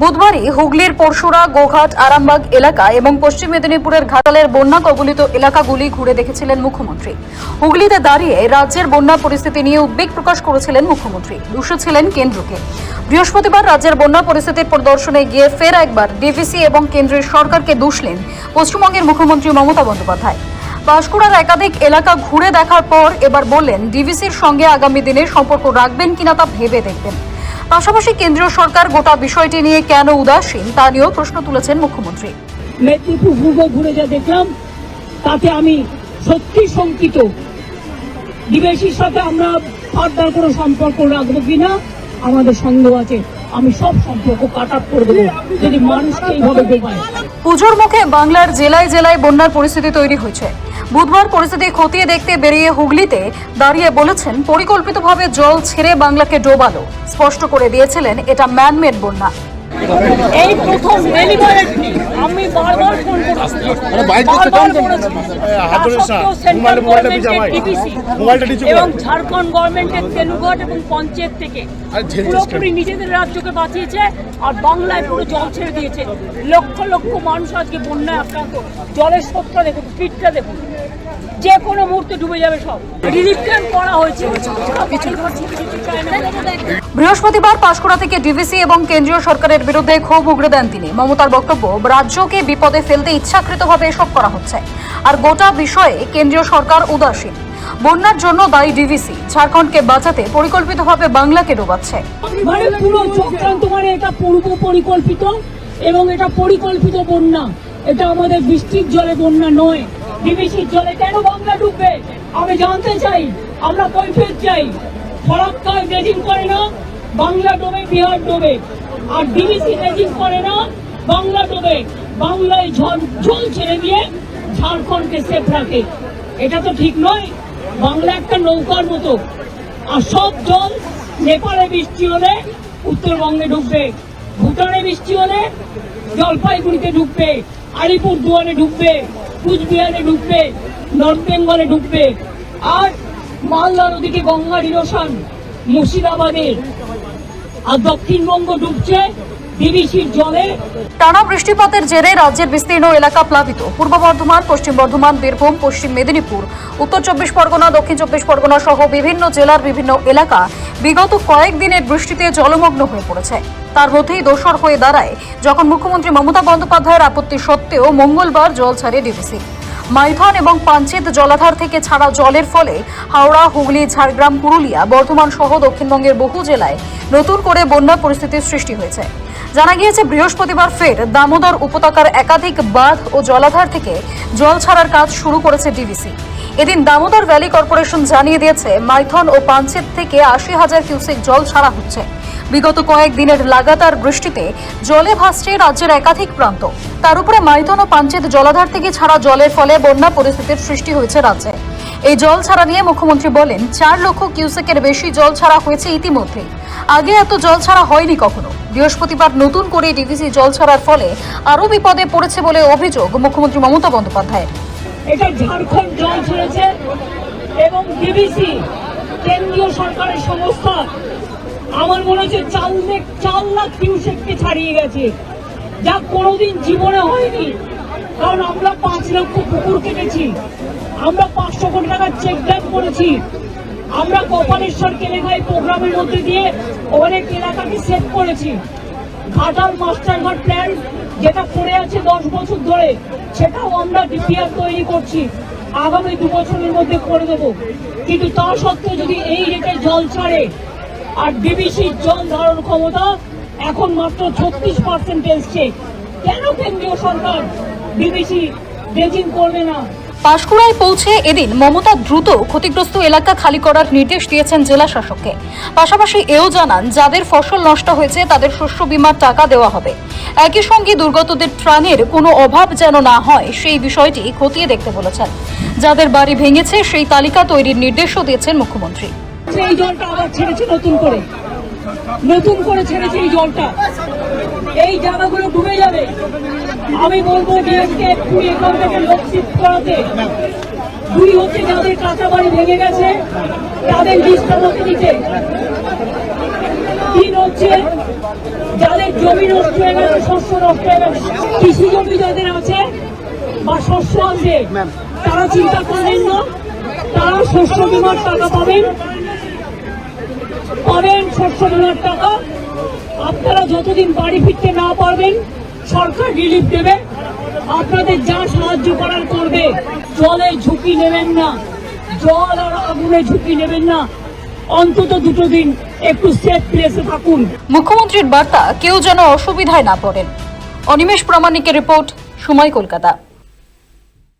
বুধবারই হুগলির পরশুরা, গোঘাট, আরামবাগ এলাকা এবং পশ্চিম মেদিনীপুরের ঘাটালের বন্যা কবলিত এলাকাগুলি ঘুরে দেখেছিলেন মুখ্যমন্ত্রী। হুগলিতে দাঁড়িয়ে রাজ্যের বন্যা পরিস্থিতি নিয়ে উদ্বেগ প্রকাশ করেছিলেন মুখ্যমন্ত্রী। ছিলেন কেন্দ্রকে। বৃহস্পতিবার রাজ্যের বন্যা পরিস্থিতির পরিদর্শনে গিয়ে ফের একবার ডিভিসি এবং কেন্দ্রের সরকারকে দুষলেন পশ্চিমবঙ্গের মুখ্যমন্ত্রী মমতা বন্দ্যোপাধ্যায়। পাঁশকুড়ার একাধিক এলাকা ঘুরে দেখার পর এবার বললেন, ডিভিসির সঙ্গে আগামী দিনে সম্পর্ক রাখবেন কিনা তা ভেবে দেখবেন। পাশাপাশি কেন্দ্রীয় সরকার গোটা বিষয়টি নিয়ে কেন উদাসীন, তা নিয়েও প্রশ্ন তুলেছেন মুখ্যমন্ত্রী। মেদিনীপুর পূর্ব ঘুরে যা দেখলাম, তাতে আমি সত্যি শঙ্কিত। বিদেশির সাথে আমরা ফার্দার কোনো সম্পর্ক রাখব কিনা, আমাদের সন্দেহ আছে। আমি সব সম্পর্ক কাট আপ করে দেবো। যদি মানুষকে এইভাবে ডোবায় পুজোর মুখে বাংলার জেলায় জেলায় বন্যার পরিস্থিতি তৈরি হয়েছে। বুধবার পরিস্থিতি খতিয়ে দেখতে বেরিয়ে হুগলিতে দাঁড়িয়ে বলেছেন, পরিকল্পিতভাবে জল ছেড়ে বাংলাকে ডোবালো। স্পষ্ট করে দিয়েছিলেন, এটা ম্যানমেড বন্যা। এই প্রথম ডেলিভারেটলি আমি বারবার ফোন করেছি। আরে বাইক করতে বারবার দাও না। বলেছি। এ, হাত তা ধরিস না। সত্ত্বেও সেন্ট্রাল মোবাইলটা- ভাই। DVC মোবাইলটা কর। এবং ঝাড়খণ্ড গভর্নমেন্টের তেলুগট এবং পঞ্চায়েত থেকে। পুরোপুরি নিজেদের রাজ্যকে বাঁচিয়েছে আর বাংলায় পুরো জল ছেড়ে দিয়েছে। লক্ষ লক্ষ মানুষ আজকে বন্যায় আক্রান্ত। জলের স্রোতটা দেখুন স্পিডটা দেখুন। যে কোনো মুহূর্তে ডুবে যাবে সব। রিলিফ ক্যাম্প করা হয়েছে। বৃহস্পতিবার পাঁশকুড়া থেকে ডিভিসি এবং কেন্দ্রীয় সরকারের বিরুদ্ধে ক্ষোভ উগড়ে দেন তিনি। মমতার বক্তব্য, রাজ্যকে বিপদে ফেলতে ইচ্ছাকৃতভাবে এসব করা হচ্ছে। আর গোটা বিষয়ে কেন্দ্রীয় সরকার উদাসীন। বন্যার জন্য দায়ী ডিভিসি, ঝাড়খণ্ডকে বাঁচাতে পরিকল্পিতভাবে বাংলাকে ডোবাচ্ছে। মানে পুরো চক্রান্ত মানে এটা পূর্ব পরিকল্পিত এবং এটা পরিকল্পিত বন্যা। এটা আমাদের বৃষ্টির জলে বন্যা নয়। ডিবিসির জলে কেন বাংলা ডুববে? আমি জানতে চাই। আমরা কৈফিয়ত চাই। ফরাক্কায় ড্রেজিং করে না, বাংলা ডোবে, বিহার ডোবে। আর ডিবিসি ড্রেজিং করে না, বাংলা ডোবে। বাংলায় ঝড় জল ছেড়ে দিয়ে ঝাড়খণ্ডকে সেফ রাখে। এটা তো ঠিক নয়, বাংলা একটা নৌকার মতো। আর সব জল নেপালে বৃষ্টি হলে উত্তরবঙ্গে ঢুকবে ভুটানে বৃষ্টি হলে জলপাইগুড়িতে ঢুকবে আলিপুর দুয়ারে ঢুকবে কুচবিহারে ঢুকবে নর্থ বেঙ্গলে ঢুকবে আর মালদা নদীকে গঙ্গার ইরোশন মুর্শিদাবাদের। আর দক্ষিণবঙ্গ ডুবছে টানা বৃষ্টিপাতের জেরে রাজ্যের বিস্তীর্ণ এলাকা প্লাবিত। পূর্ব বর্ধমান, পশ্চিম বর্ধমান, বীরভূম, পশ্চিম মেদিনীপুর, উত্তর চব্বিশ পরগনা, দক্ষিণ চব্বিশ পরগনা সহ বিভিন্ন জেলার বিভিন্ন এলাকা বিগত কয়েকদিনের বৃষ্টিতে জলমগ্ন হয়ে পড়েছে। তার মধ্যেই দোসর হয়ে দাঁড়ায় যখন মুখ্যমন্ত্রী মমতা বন্দ্যোপাধ্যায়ের আপত্তি সত্ত্বেও মঙ্গলবার জল ছাড়ে ডিভিসি মাইথন এবং পাঞ্চেত জলাধার থেকে ছাড়া জলের ফলে হাওড়া, হুগলি, ঝাড়গ্রাম, পুরুলিয়া, বর্ধমান সহ দক্ষিণবঙ্গের বহু জেলায় নতুন করে বন্যা পরিস্থিতির সৃষ্টি হয়েছে। জানা গিয়েছে, বৃহস্পতিবার ফের দামোদর উপত্যকার একাধিক বাঁধ ও জলাধার থেকে জল ছাড়ার কাজ শুরু করেছে ডিভিসি এদিন দামোদর ভ্যালি কর্পোরেশন জানিয়ে দিয়েছে, মাইথন ও পাঞ্চেত থেকে আশি হাজার কিউসেক জল ছাড়া হচ্ছে। বিগত কয়েক দিনের লাগাতার বৃষ্টিতে জলে ভাসছে রাজ্যের একাধিক প্রান্ত। তার উপরে মাইথন ও পাঞ্চেত জলাধার থেকে ছাড়া জলের ফলে বন্যা পরিস্থিতির সৃষ্টি হয়েছে রাজ্যে। এই জল ছাড়া নিয়ে মুখ্যমন্ত্রী বলেন, চার লক্ষ কিউসেকের বেশি জল ছাড়া হয়েছে ইতিমধ্যেই আগে এত জল ছাড়া হয়নি কখনো। বৃহস্পতিবার নতুন করে ডিভিসি জল ছাড়ার ফলে আরও বিপদে পড়েছে বলে অভিযোগ মুখ্যমন্ত্রী মমতা বন্দ্যোপাধ্যায়ের। এটা ঝাড়খণ্ড জল ছেড়েছে এবং ডিবিসি কেন্দ্রীয় সরকারের সংস্থা আমার মনে হচ্ছে চার লাখ কিউসেককে ছাড়িয়ে গেছে। যা কোনোদিন জীবনে হয়নি। কারণ আমরা পাঁচ লক্ষ পুকুর কেটেছি। আমরা পাঁচশো কোটি টাকার চেক ড্যাম করেছি। আমরা কপালেশ্বর কেলেঘাই প্রোগ্রামের মধ্যে দিয়ে অনেক এলাকাকে সেভ করেছি। ঘাটাল মাস্টারঘাট প্ল্যান যেটা পড়ে আছে দশ বছর ধরে, সেটাও আমরা ডিপিআর তৈরি করছি। আগামী দু বছরের মধ্যে করে দেবো। কিন্তু তা সত্ত্বেও যদি এই রেটে জল ছাড়ে, আর ডিবিসির জল ধারণ ক্ষমতা এখন মাত্র ছত্রিশ পার্সেন্ট এসছে। কেন কেন্দ্রীয় সরকার ডিবিসি ড্রেজিং করবে না? পাঁশকুড়ায় পৌঁছে এদিন মমতা দ্রুত ক্ষতিগ্রস্ত এলাকা খালি করার নির্দেশ দিয়েছেন জেলা শাসককে। পাশাপাশি এও জানান যাদের ফসল নষ্ট হয়েছে তাদের শস্য বিমার টাকা দেওয়া হবে। একই সঙ্গে দুর্গতদের ত্রাণের কোনো অভাব যেন না হয় সেই বিষয়টি খতিয়ে দেখতে বলেছেন। যাদের বাড়ি ভেঙেছে সেই তালিকা তৈরির নির্দেশও দিয়েছেন মুখ্যমন্ত্রী। এই জলটা আবার ছেড়েছে নতুন করে। নতুন করে ছেড়েছে এই জলটা। এই জায়গাগুলো ডুবে যাবে। আমি বলব ডিএসকে একটু এখান থেকে লোক শিফট করাতে। দুই হচ্ছে যাদের কাঁচা বাড়ি ভেঙে গেছে, তাদের লিস্ট আমাকে দিতে। তিন হচ্ছে যাদের জমি নষ্ট হয়ে গেছে, শস্য নষ্ট হয়ে গেছে, কৃষি জমি যাদের আছে বা শস্য আছে, তারা চিন্তা করবেন না। তারা শস্য বিমার টাকা পাবেন। পাবেন শস্য বিমার টাকা। আপনারা যতদিন বাড়ি ফিরতে না পারবেন, সরকার রিলিফ দেবে। আপনাদের যা সাহায্য করার করবে, জলে ঝুঁকি নেবেন না। জল আর আগুনে ঝুঁকি নেবেন না। অন্তত দুটো দিন একটু সেফ প্লেসে থাকুন। মুখ্যমন্ত্রীর বার্তা, কেউ যেন অসুবিধায় না পড়েন। অনিমেষ প্রামাণিকের রিপোর্ট, সময় কলকাতা।